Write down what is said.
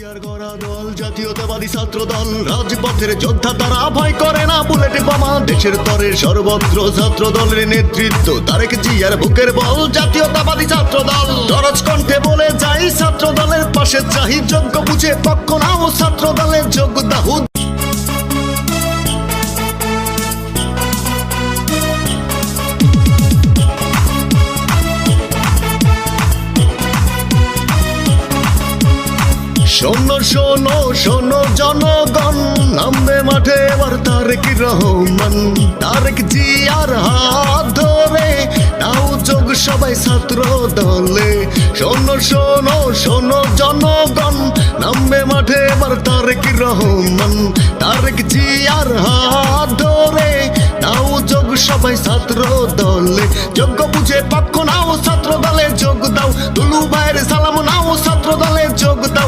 জিয়ার গড়া দল, জাতীয়তাবাদী ছাত্র দল রাজপথের যোদ্ধা তারা ভয় করে না, বুলেট বোমা। দেশের তরে সর্বত্র ছাত্র দলের নেতৃত্ব, তারেক জিয়ার বুকের বল, জাতীয়তাবাদী ছাত্র দল কণ্ঠে বলে যাই ছাত্র দলের পাশে চাহি যোগ্য বুঝে পক্ষ নাও ছাত্র শোনো শোনো শোনো জনগণ, নামবে মাঠে এবার তারেক রহমান। তারেক জি আর হাত ধরে নাও যোগ সবাই ছাত্র দলে। শোনো শোনো শোনো জনগণ, নামবে মাঠে এবার তারেক রহমান। তারেক জি আর হাত ধরে নাও যোগ সবাই ছাত্র দলে। যোগ্য বুঝে পক্ষ